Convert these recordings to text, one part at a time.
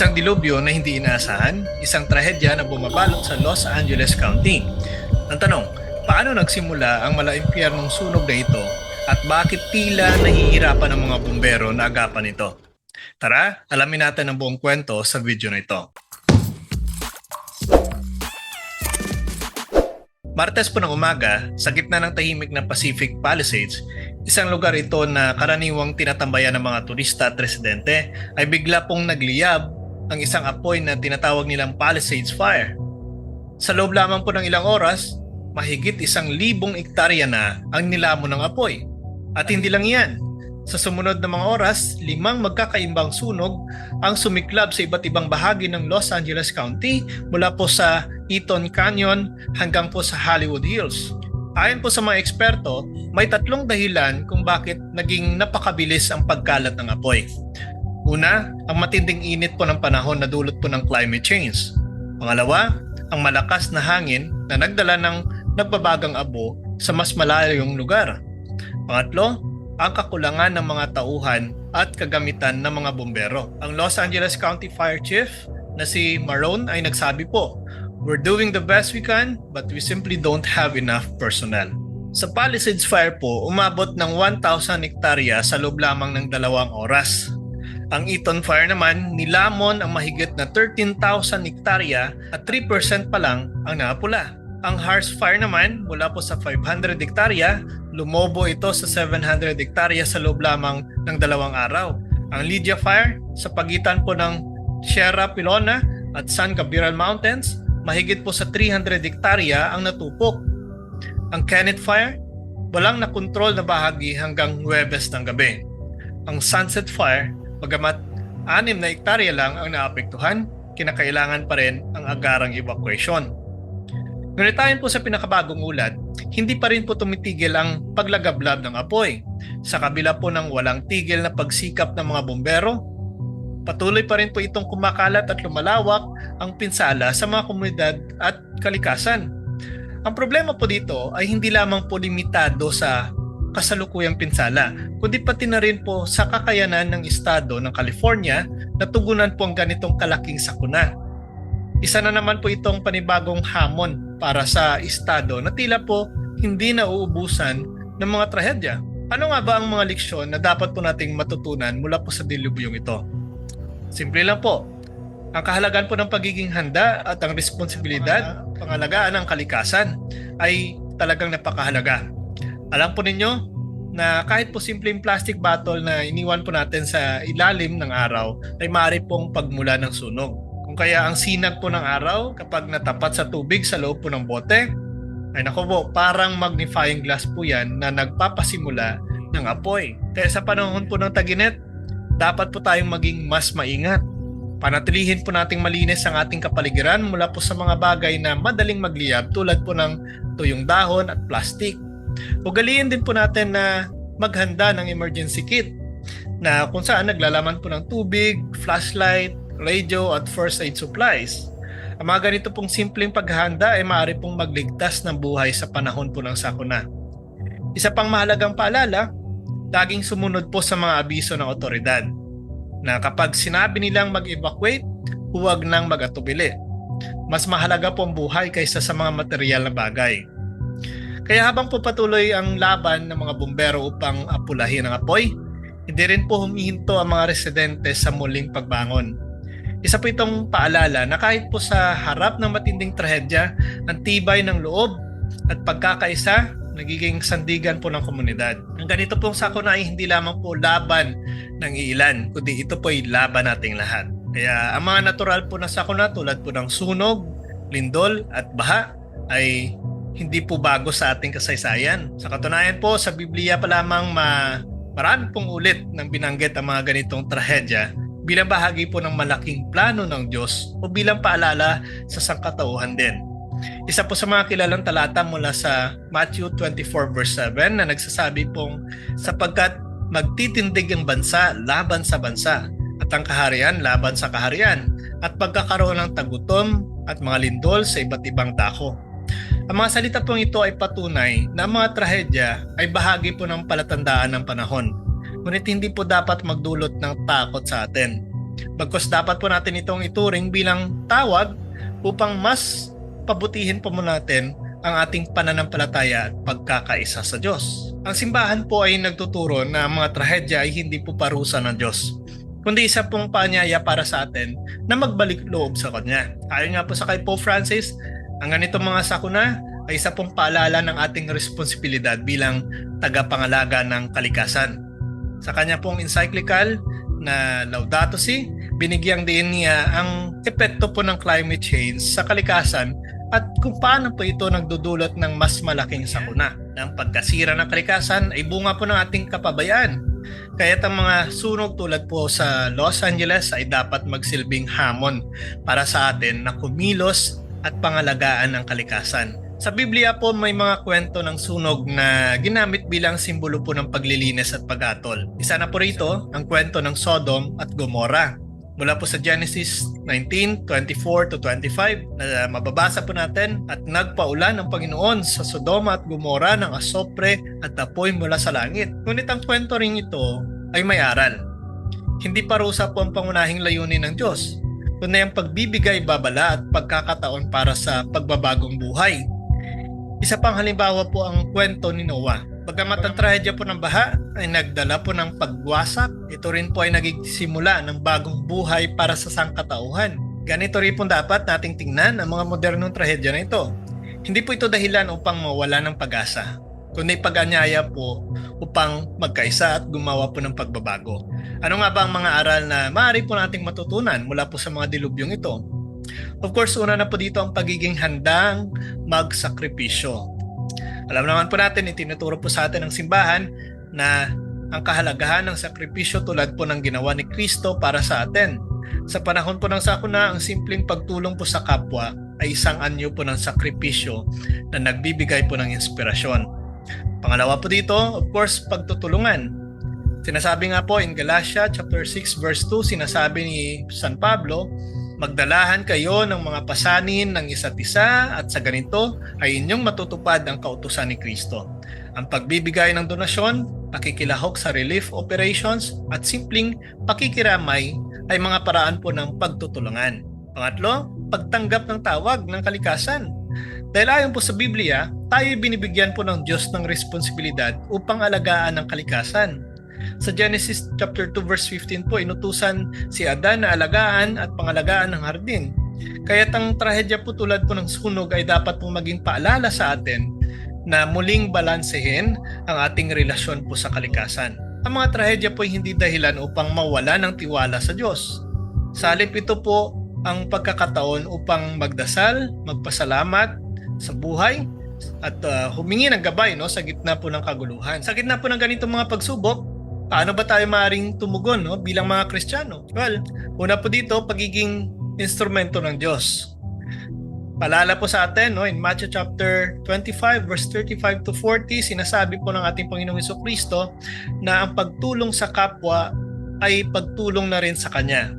Isang dilubyo na hindi inaasahan, isang trahedya na bumabalot sa Los Angeles County. Ang tanong, paano nagsimula ang malaimpyernong sunog na ito at bakit tila nahihirapan ang mga bumbero na agapan ito? Tara, alamin natin ang buong kwento sa video na ito. Martes po ng umaga, sa gitna ng tahimik na Pacific Palisades, isang lugar ito na karaniwang tinatambayan ng mga turista at residente, ay bigla pong nagliyab ang isang apoy na tinatawag nilang Palisades Fire. Sa loob lamang po ng ilang oras, mahigit isang libong ektarya na ang nilamon ng apoy. At hindi lang yan, sa sumunod na mga oras, limang magkakaimbang sunog ang sumiklab sa iba't ibang bahagi ng Los Angeles County mula po sa Eaton Canyon hanggang po sa Hollywood Hills. Ayon po sa mga eksperto, may tatlong dahilan kung bakit naging napakabilis ang pagkalat ng apoy. Una, ang matinding init po ng panahon na dulot po ng climate change. Pangalawa, ang malakas na hangin na nagdala ng nagbabagang abo sa mas malayong lugar. Pangatlo, ang kakulangan ng mga tauhan at kagamitan ng mga bombero. Ang Los Angeles County Fire Chief na si Marone ay nagsabi po, We're doing the best we can but we simply don't have enough personnel. Sa Palisades Fire po, umabot ng 1,000 hektarya sa loob lamang ng dalawang oras. Ang Eaton Fire naman, nilamon ang mahigit na 13,000 hektarya at 3% pa lang ang napula. Ang Harsh Fire naman, mula po sa 500 hektarya, lumobo ito sa 700 hektarya sa loob lamang ng dalawang araw. Ang Lydia Fire, sa pagitan po ng Sierra Pilona at San Gabriel Mountains, mahigit po sa 300 hektarya ang natupok. Ang Kenneth Fire, walang nakontrol na bahagi hanggang Huwebes ng gabi. Ang Sunset Fire, bagamat 6 na hektarya lang ang naapektuhan, kinakailangan pa rin ang agarang evacuation. Ngunit tayo po sa pinakabagong ulat, hindi pa rin po tumitigil ang paglagablab ng apoy. Sa kabila po ng walang tigil na pagsikap ng mga bombero, patuloy pa rin po itong kumakalat at lumalawak ang pinsala sa mga komunidad at kalikasan. Ang problema po dito ay hindi lamang po limitado sa kasalukuyang pinsala, kundi pati na rin po sa kakayanan ng estado ng California na tugunan po ang ganitong kalaking sakuna. Isa na naman po itong panibagong hamon para sa estado na tila po hindi na uubusan ng mga trahedya. Ano nga ba ang mga leksyon na dapat po nating matutunan mula po sa dilubyong ito? Simple lang po. Ang kahalagan po ng pagiging handa at ang responsibilidad, pangalagaan ng kalikasan ay talagang napakahalaga. Alam po ninyo na kahit po simpleng plastic bottle na iniwan po natin sa ilalim ng araw ay maaari pong pagmula ng sunog. Kung kaya ang sinag po ng araw kapag natapat sa tubig sa loob po ng bote, ay nako po, parang magnifying glass po yan na nagpapasimula ng apoy. Kaya sa panahon po ng taginit, dapat po tayong maging mas maingat. Panatilihin po nating malinis ang ating kapaligiran mula po sa mga bagay na madaling magliyab tulad po ng tuyong dahon at plastic. Ugaliin din po natin na maghanda ng emergency kit na kung saan naglalaman po ng tubig, flashlight, radio at first aid supplies. Ang mga ganito pong simpleng paghahanda ay maaari pong magligtas ng buhay sa panahon po ng sakuna. Isa pang mahalagang paalala, laging sumunod po sa mga abiso ng otoridad na kapag sinabi nilang mag-evacuate, huwag nang mag-atubili. Mas mahalaga po ang buhay kaysa sa mga material na bagay. Kaya habang po patuloy ang laban ng mga bumbero upang apulahin ang apoy, hindi rin po humihinto ang mga residente sa muling pagbangon. Isa po itong paalala na kahit po sa harap ng matinding trahedya, ang tibay ng loob at pagkakaisa nagiging sandigan po ng komunidad. Ang ganito pong sakuna ay hindi lamang po laban ng iilan, kundi ito po ay laban nating lahat. Kaya ang mga natural po na sakuna tulad po ng sunog, lindol at baha ay hindi po bago sa ating kasaysayan. Sa katunayan po, sa Biblia pa lamang ma marami pong ulit nang binanggit ang mga ganitong trahedya bilang bahagi po ng malaking plano ng Diyos o bilang paalala sa sangkatauhan din. Isa po sa mga kilalang talata mula sa Matthew 24 verse 7 na nagsasabi pong sapagkat magtitindig ang bansa laban sa bansa at ang kaharian laban sa kaharian at pagkakaroon ng tagutom at mga lindol sa iba't ibang dako. Ang mga salita pong ito ay patunay na ang mga trahedya ay bahagi po ng palatandaan ng panahon. Ngunit hindi po dapat magdulot ng takot sa atin. Bagkus dapat po natin itong ituring bilang tawag upang mas pabutihin po mo natin ang ating pananampalataya at pagkakaisa sa Diyos. Ang simbahan po ay nagtuturo na ang mga trahedya ay hindi po parusa ng Diyos, kundi isa pong paanyaya para sa atin na magbalik loob sa Kanya. Ayon nga po sa kay Pope Francis, ang ganitong mga sakuna ay isa pong paalala ng ating responsibilidad bilang tagapangalaga ng kalikasan. Sa kanya pong encyclical na Laudato Si, binigyang din niya ang epekto po ng climate change sa kalikasan at kung paano po ito nagdudulot ng mas malaking sakuna. Ang pagkasira ng kalikasan ay bunga po ng ating kapabayaan. Kaya't ang mga sunog tulad po sa Los Angeles ay dapat magsilbing hamon para sa atin na kumilos at pangalagaan ng kalikasan. Sa Biblia po may mga kwento ng sunog na ginamit bilang simbolo po ng paglilinis at pag-atol. Isa na po rito ang kwento ng Sodom at Gomorrah. Mula po sa Genesis 19, 24 to 25 na mababasa po natin at nagpaulan ang Panginoon sa Sodoma at Gomorrah ng asopre at apoy mula sa langit. Ngunit ang kwento rin ito ay may aral. Hindi parusa po ang pangunahing layunin ng Diyos, kundi ang pagbibigay babala at pagkakataon para sa pagbabagong buhay. Isa pang halimbawa po ang kwento ni Noah. Bagamat ang trahedya po ng baha ay nagdala po ng pagwasak, ito rin po ay naging simula ng bagong buhay para sa sangkatauhan. Ganito rin po dapat nating tingnan ang mga modernong trahedya na ito. Hindi po ito dahilan upang mawala ng pag-asa, kundi pag-anyaya po upang magkaisa at gumawa po ng pagbabago. Ano nga ba ang mga aral na maaari po nating matutunan mula po sa mga dilubyong ito? Of course, una na po dito ang pagiging handang magsakripisyo. Alam naman po natin, itinuturo po sa atin ng simbahan na ang kahalagahan ng sakripisyo tulad po ng ginawa ni Kristo para sa atin. Sa panahon po ng sakuna, ang simpleng pagtulong po sa kapwa ay isang anyo po ng sakripisyo na nagbibigay po ng inspirasyon. Pangalawa po dito, of course, pagtutulungan. Sinasabi nga po in Galatia chapter 6 verse 2, sinasabi ni San Pablo, Magdalahan kayo ng mga pasanin ng isa't isa at sa ganito ay inyong matutupad ang kautusan ni Kristo. Ang pagbibigay ng donasyon, pakikilahok sa relief operations at simpleng pakikiramay ay mga paraan po ng pagtutulungan. Pangatlo, pagtanggap ng tawag ng kalikasan. Dahil ayon po sa Biblia, tayo binibigyan po ng Diyos ng responsibilidad upang alagaan ang kalikasan. Sa Genesis chapter 2 verse 15 po, inutusan si Adan na alagaan at pangalagaan ng hardin. Kaya't ang trahedya po tulad po ng sunog ay dapat pong maging paalala sa atin na muling balansehin ang ating relasyon po sa kalikasan. Ang mga trahedya po ay hindi dahilan upang mawala ng tiwala sa Diyos. Salip ito po ang pagkakataon upang magdasal, magpasalamat sa buhay at uh, humingi ng gabay no sa gitna po ng kaguluhan. Sa gitna po ng ganitong mga pagsubok, paano ba tayo maaring tumugon no, bilang mga Kristiyano? Well, una po dito, pagiging instrumento ng Diyos. Palala po sa atin no, in Matthew chapter 25 verse 35 to 40, sinasabi po ng ating Panginoong Kristo na ang pagtulong sa kapwa ay pagtulong na rin sa Kanya.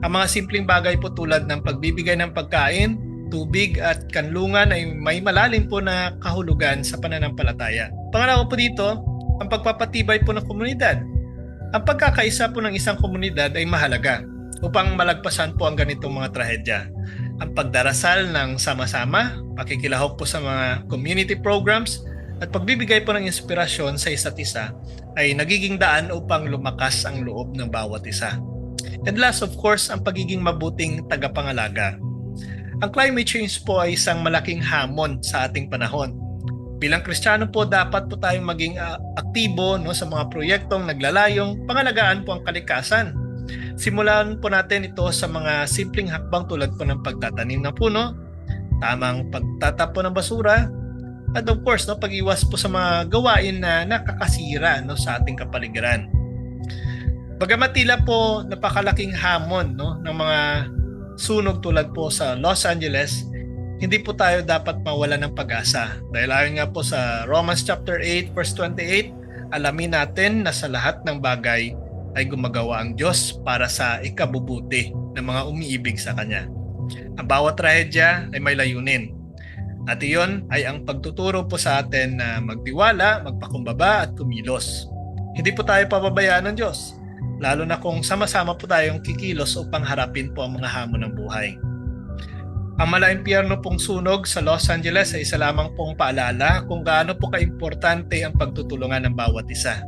Ang mga simpleng bagay po tulad ng pagbibigay ng pagkain, tubig at kanlungan ay may malalim po na kahulugan sa pananampalataya. Pangalawa po dito, ang pagpapatibay po ng komunidad. Ang pagkakaisa po ng isang komunidad ay mahalaga upang malagpasan po ang ganitong mga trahedya. Ang pagdarasal ng sama-sama, pakikilahok po sa mga community programs, at pagbibigay po ng inspirasyon sa isa't isa ay nagiging daan upang lumakas ang loob ng bawat isa. And last of course, ang pagiging mabuting tagapangalaga. Ang climate change po ay isang malaking hamon sa ating panahon. Bilang Kristiyano po, dapat po tayong maging uh, aktibo no, sa mga proyektong naglalayong pangalagaan po ang kalikasan Simulan po natin ito sa mga simpleng hakbang tulad po ng pagtatanim ng puno, tamang pagtatapon ng basura, at of course, no, pag-iwas po sa mga gawain na nakakasira no, sa ating kapaligiran. Bagamat tila po napakalaking hamon no, ng mga sunog tulad po sa Los Angeles, hindi po tayo dapat mawala ng pag-asa. Dahil ayon nga po sa Romans chapter 8 verse 28, alamin natin na sa lahat ng bagay ay gumagawa ang Diyos para sa ikabubuti ng mga umiibig sa Kanya. Ang bawat trahedya ay may layunin. At iyon ay ang pagtuturo po sa atin na magtiwala, magpakumbaba at kumilos. Hindi po tayo pababayaan ng Diyos. Lalo na kung sama-sama po tayong kikilos upang harapin po ang mga hamon ng buhay. Ang malaimpyerno pong sunog sa Los Angeles ay isa lamang pong paalala kung gaano po kaimportante ang pagtutulungan ng bawat isa.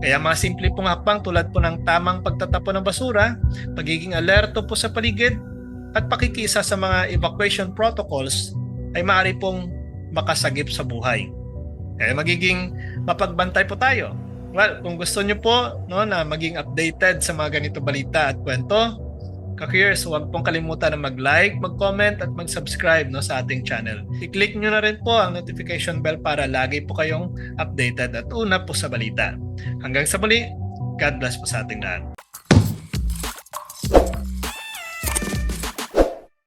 Kaya mga simple pong hakbang tulad po ng tamang pagtatapon ng basura, pagiging alerto po sa paligid, at pakikisa sa mga evacuation protocols ay maaari pong makasagip sa buhay. Kaya magiging mapagbantay po tayo. Well, kung gusto nyo po no, na maging updated sa mga ganito balita at kwento, ka-curious, huwag pong kalimutan na mag-like, mag-comment at mag-subscribe no, sa ating channel. I-click nyo na rin po ang notification bell para lagi po kayong updated at una po sa balita. Hanggang sa muli, God bless po sa ating lahat.